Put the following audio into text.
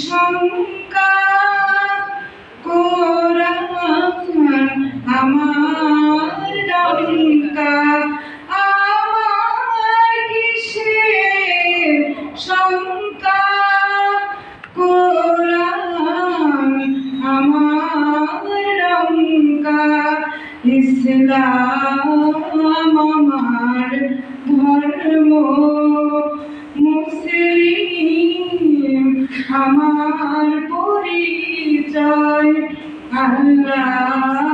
শঙ্কা কোরআন আমার ডঙ্কা আমার শঙ্কা কোরআন আমার ইসলাম আমার পরিচয় আল্লাহ।